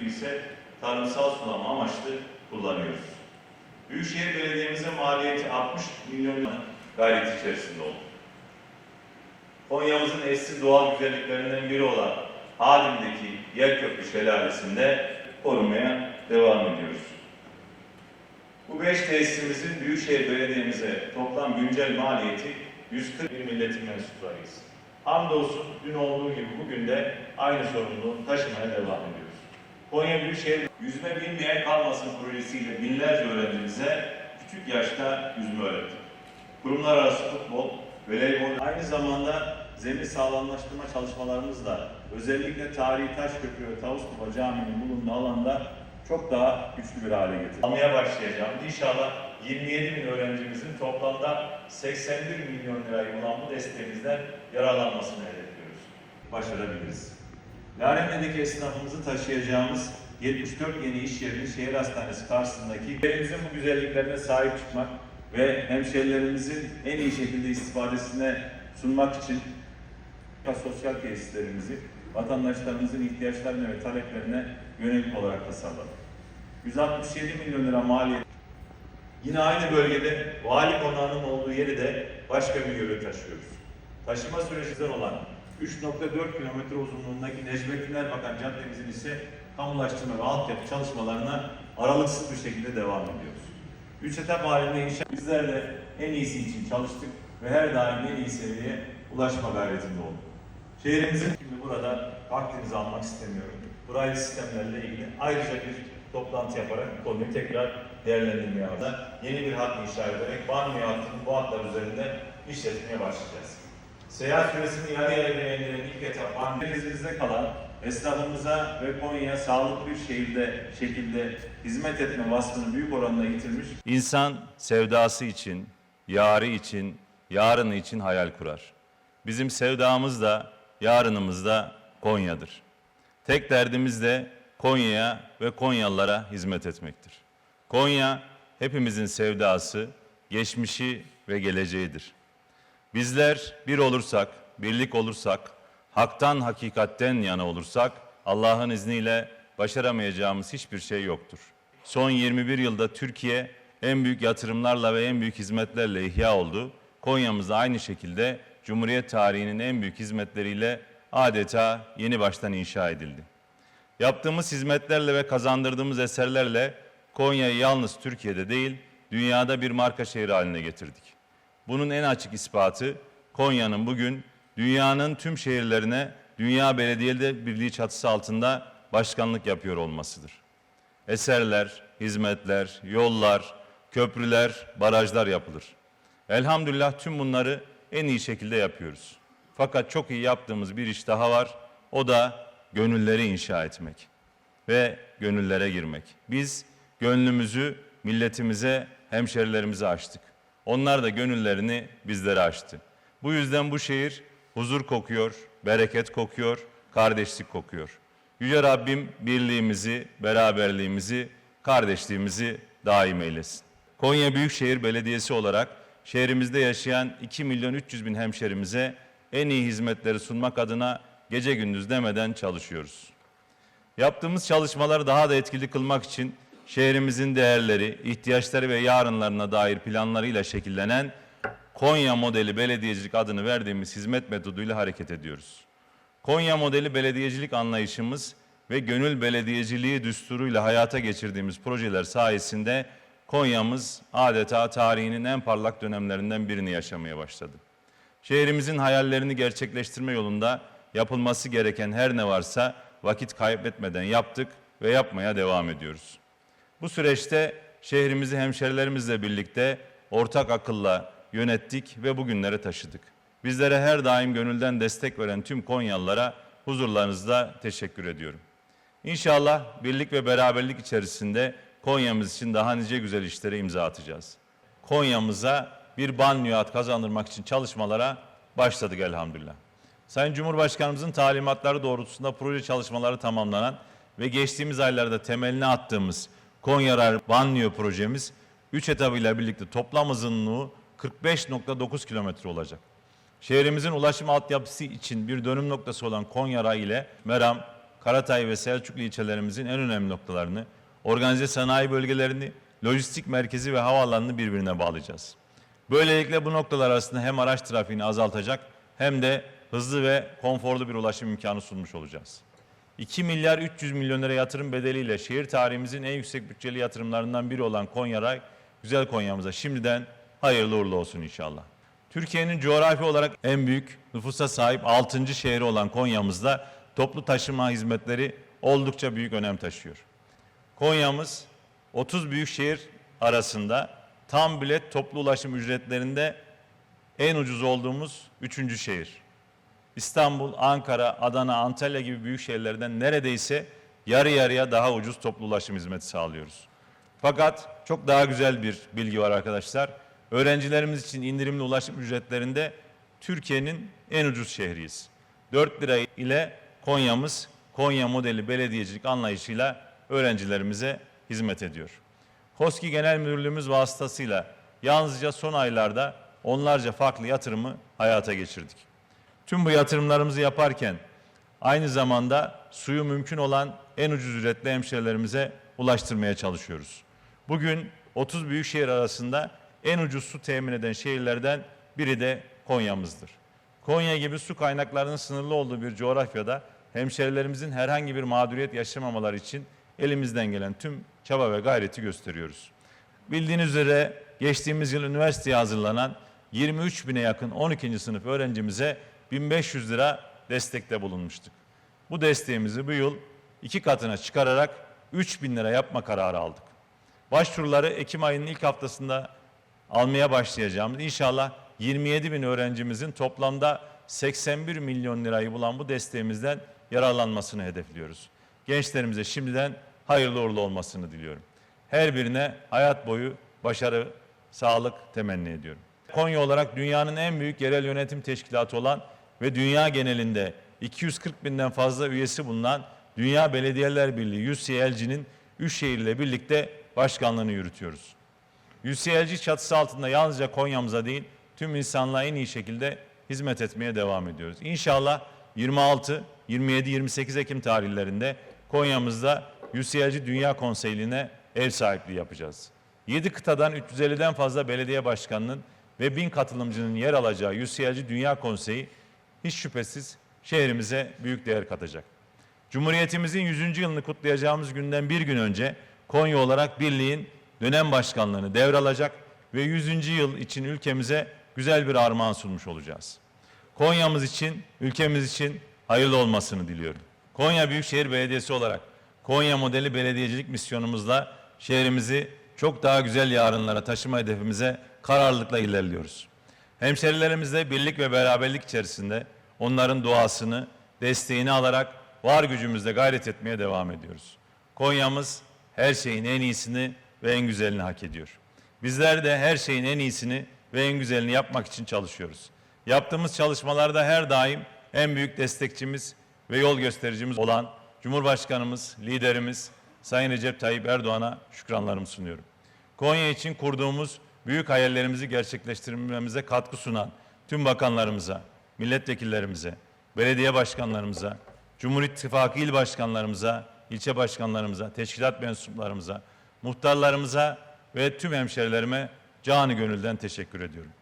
su ise tarımsal sulama amaçlı kullanıyoruz. Büyükşehir Belediye'mizin maliyeti 60 milyon gayret içerisinde oldu. Konya'mızın eşsiz doğal güzelliklerinden biri olan Hadim'deki Yerköprü Şelalesi'nde korumaya devam ediyoruz. Bu beş tesisimizin Büyükşehir Belediye'mize toplam güncel maliyeti 140 bir milletin mensuplarıyız. Hamdolsun dün olduğu gibi bugün de aynı sorumluluğu taşımaya devam ediyoruz. Konya Büyükşehir Yüzme Bilmeyen Kalmasın projesiyle binlerce öğrencimize küçük yaşta yüzme öğretti. Kurumlar arası futbol, voleybol, aynı zamanda zemin sağlamlaştırma çalışmalarımızla özellikle tarihi Taşköprü ve Tavusluba Camii'nin bulunduğu alanda çok daha güçlü bir hale getirdik. Almaya başlayacağım. İnşallah 27 bin öğrencimizin toplamda 81 milyon lirayı bulan bu desteğimizden yararlanmasını hedefliyoruz. Başarabiliriz. Larenme'deki esnafımızı taşıyacağımız 74 yeni iş yerinin şehir hastanesi karşısındaki şehrimizin bu güzelliklerine sahip çıkmak ve hemşehrilerimizin en iyi şekilde istifadesine sunmak için sosyal tesislerimizi vatandaşlarımızın ihtiyaçlarına ve taleplerine yönelik olarak tasarladık. 167 milyon lira maliyet. Yine aynı bölgede vali konağının olduğu yeri de başka bir yöre taşıyoruz. Taşıma sürecinden olan 3.4 kilometre uzunluğundaki Necmettin Erbakan caddemizin ise kamulaştırma ve altyapı çalışmalarına aralıksız bir şekilde devam ediyoruz. Üç etap halinde inşaat bizler de en iyisi için çalıştık ve her daim en iyi seviyeye ulaşma gayretinde olduk. Şehrimizin şimdi burada vaktinizi almak istemiyorum. Burayı sistemlerle ilgili ayrıca bir toplantı yaparak konuyu tekrar değerlendirmeye aldı. Yeni bir hat inşa ederek banyo hattının bu hatlar üzerinde işletmeye başlayacağız. Seyahat süresini yarı yarıya indiren ilk etap Andenizimizde kalan esnafımıza ve Konya'ya sağlıklı bir şehirde şekilde hizmet etme vasfını büyük oranda yitirmiş. İnsan sevdası için, yarı için, yarını için hayal kurar. Bizim sevdamız da, yarınımız da Konya'dır. Tek derdimiz de Konya'ya ve Konyalılara hizmet etmektir. Konya hepimizin sevdası, geçmişi ve geleceğidir. Bizler bir olursak, birlik olursak, haktan hakikatten yana olursak Allah'ın izniyle başaramayacağımız hiçbir şey yoktur. Son 21 yılda Türkiye en büyük yatırımlarla ve en büyük hizmetlerle ihya oldu. Konya'mız aynı şekilde Cumhuriyet tarihinin en büyük hizmetleriyle adeta yeni baştan inşa edildi. Yaptığımız hizmetlerle ve kazandırdığımız eserlerle Konya'yı yalnız Türkiye'de değil, dünyada bir marka şehir haline getirdik. Bunun en açık ispatı Konya'nın bugün dünyanın tüm şehirlerine Dünya Belediyeleri Birliği çatısı altında başkanlık yapıyor olmasıdır. Eserler, hizmetler, yollar, köprüler, barajlar yapılır. Elhamdülillah tüm bunları en iyi şekilde yapıyoruz. Fakat çok iyi yaptığımız bir iş daha var. O da gönülleri inşa etmek ve gönüllere girmek. Biz gönlümüzü milletimize, hemşerilerimize açtık. Onlar da gönüllerini bizlere açtı. Bu yüzden bu şehir huzur kokuyor, bereket kokuyor, kardeşlik kokuyor. Yüce Rabbim birliğimizi, beraberliğimizi, kardeşliğimizi daim eylesin. Konya Büyükşehir Belediyesi olarak şehrimizde yaşayan 2 milyon 300 bin hemşerimize en iyi hizmetleri sunmak adına gece gündüz demeden çalışıyoruz. Yaptığımız çalışmaları daha da etkili kılmak için şehrimizin değerleri, ihtiyaçları ve yarınlarına dair planlarıyla şekillenen Konya modeli belediyecilik adını verdiğimiz hizmet metoduyla hareket ediyoruz. Konya modeli belediyecilik anlayışımız ve gönül belediyeciliği düsturuyla hayata geçirdiğimiz projeler sayesinde Konya'mız adeta tarihinin en parlak dönemlerinden birini yaşamaya başladı. Şehrimizin hayallerini gerçekleştirme yolunda yapılması gereken her ne varsa vakit kaybetmeden yaptık ve yapmaya devam ediyoruz. Bu süreçte şehrimizi hemşerilerimizle birlikte ortak akılla yönettik ve bugünlere taşıdık. Bizlere her daim gönülden destek veren tüm Konyalılara huzurlarınızda teşekkür ediyorum. İnşallah birlik ve beraberlik içerisinde Konya'mız için daha nice güzel işlere imza atacağız. Konya'mıza bir banliyat kazandırmak için çalışmalara başladık elhamdülillah. Sayın Cumhurbaşkanımızın talimatları doğrultusunda proje çalışmaları tamamlanan ve geçtiğimiz aylarda temelini attığımız Konya Banliyö projemiz 3 etabıyla birlikte toplam uzunluğu 45.9 kilometre olacak. Şehrimizin ulaşım altyapısı için bir dönüm noktası olan Konya Ray ile Meram, Karatay ve Selçuklu ilçelerimizin en önemli noktalarını, organize sanayi bölgelerini, lojistik merkezi ve havaalanını birbirine bağlayacağız. Böylelikle bu noktalar arasında hem araç trafiğini azaltacak hem de hızlı ve konforlu bir ulaşım imkanı sunmuş olacağız. 2 milyar 300 milyon lira yatırım bedeliyle şehir tarihimizin en yüksek bütçeli yatırımlarından biri olan Konya Ray, güzel Konya'mıza şimdiden hayırlı uğurlu olsun inşallah. Türkiye'nin coğrafi olarak en büyük nüfusa sahip 6. şehri olan Konya'mızda toplu taşıma hizmetleri oldukça büyük önem taşıyor. Konya'mız 30 büyük şehir arasında tam bilet toplu ulaşım ücretlerinde en ucuz olduğumuz 3. şehir. İstanbul, Ankara, Adana, Antalya gibi büyük şehirlerden neredeyse yarı yarıya daha ucuz toplu ulaşım hizmeti sağlıyoruz. Fakat çok daha güzel bir bilgi var arkadaşlar. Öğrencilerimiz için indirimli ulaşım ücretlerinde Türkiye'nin en ucuz şehriyiz. 4 lira ile Konya'mız Konya modeli belediyecilik anlayışıyla öğrencilerimize hizmet ediyor. KOSKİ Genel Müdürlüğümüz vasıtasıyla yalnızca son aylarda onlarca farklı yatırımı hayata geçirdik. Tüm bu yatırımlarımızı yaparken aynı zamanda suyu mümkün olan en ucuz ücretle hemşehrilerimize ulaştırmaya çalışıyoruz. Bugün 30 büyük şehir arasında en ucuz su temin eden şehirlerden biri de Konya'mızdır. Konya gibi su kaynaklarının sınırlı olduğu bir coğrafyada hemşehrilerimizin herhangi bir mağduriyet yaşamamaları için elimizden gelen tüm çaba ve gayreti gösteriyoruz. Bildiğiniz üzere geçtiğimiz yıl üniversiteye hazırlanan 23 bine yakın 12. sınıf öğrencimize 1500 lira destekte bulunmuştuk. Bu desteğimizi bu yıl iki katına çıkararak 3000 lira yapma kararı aldık. Başvuruları Ekim ayının ilk haftasında almaya başlayacağımız inşallah 27 bin öğrencimizin toplamda 81 milyon lirayı bulan bu desteğimizden yararlanmasını hedefliyoruz. Gençlerimize şimdiden hayırlı uğurlu olmasını diliyorum. Her birine hayat boyu başarı, sağlık temenni ediyorum. Konya olarak dünyanın en büyük yerel yönetim teşkilatı olan ve dünya genelinde 240 binden fazla üyesi bulunan Dünya Belediyeler Birliği UCLG'nin 3 şehirle birlikte başkanlığını yürütüyoruz. UCLG çatısı altında yalnızca Konya'mıza değil tüm insanlığa en iyi şekilde hizmet etmeye devam ediyoruz. İnşallah 26, 27, 28 Ekim tarihlerinde Konya'mızda UCLG Dünya Konseyi'ne ev sahipliği yapacağız. 7 kıtadan 350'den fazla belediye başkanının ve 1000 katılımcının yer alacağı UCLG Dünya Konseyi hiç şüphesiz şehrimize büyük değer katacak. Cumhuriyetimizin 100. yılını kutlayacağımız günden bir gün önce Konya olarak birliğin dönem başkanlığını devralacak ve 100. yıl için ülkemize güzel bir armağan sunmuş olacağız. Konya'mız için, ülkemiz için hayırlı olmasını diliyorum. Konya Büyükşehir Belediyesi olarak Konya modeli belediyecilik misyonumuzla şehrimizi çok daha güzel yarınlara taşıma hedefimize kararlılıkla ilerliyoruz. Hemşerilerimizle birlik ve beraberlik içerisinde onların duasını, desteğini alarak var gücümüzle gayret etmeye devam ediyoruz. Konya'mız her şeyin en iyisini ve en güzelini hak ediyor. Bizler de her şeyin en iyisini ve en güzelini yapmak için çalışıyoruz. Yaptığımız çalışmalarda her daim en büyük destekçimiz ve yol göstericimiz olan Cumhurbaşkanımız, liderimiz Sayın Recep Tayyip Erdoğan'a şükranlarımı sunuyorum. Konya için kurduğumuz büyük hayallerimizi gerçekleştirmemize katkı sunan tüm bakanlarımıza, milletvekillerimize, belediye başkanlarımıza, Cumhur İttifakı il başkanlarımıza, ilçe başkanlarımıza, teşkilat mensuplarımıza, muhtarlarımıza ve tüm hemşerilerime canı gönülden teşekkür ediyorum.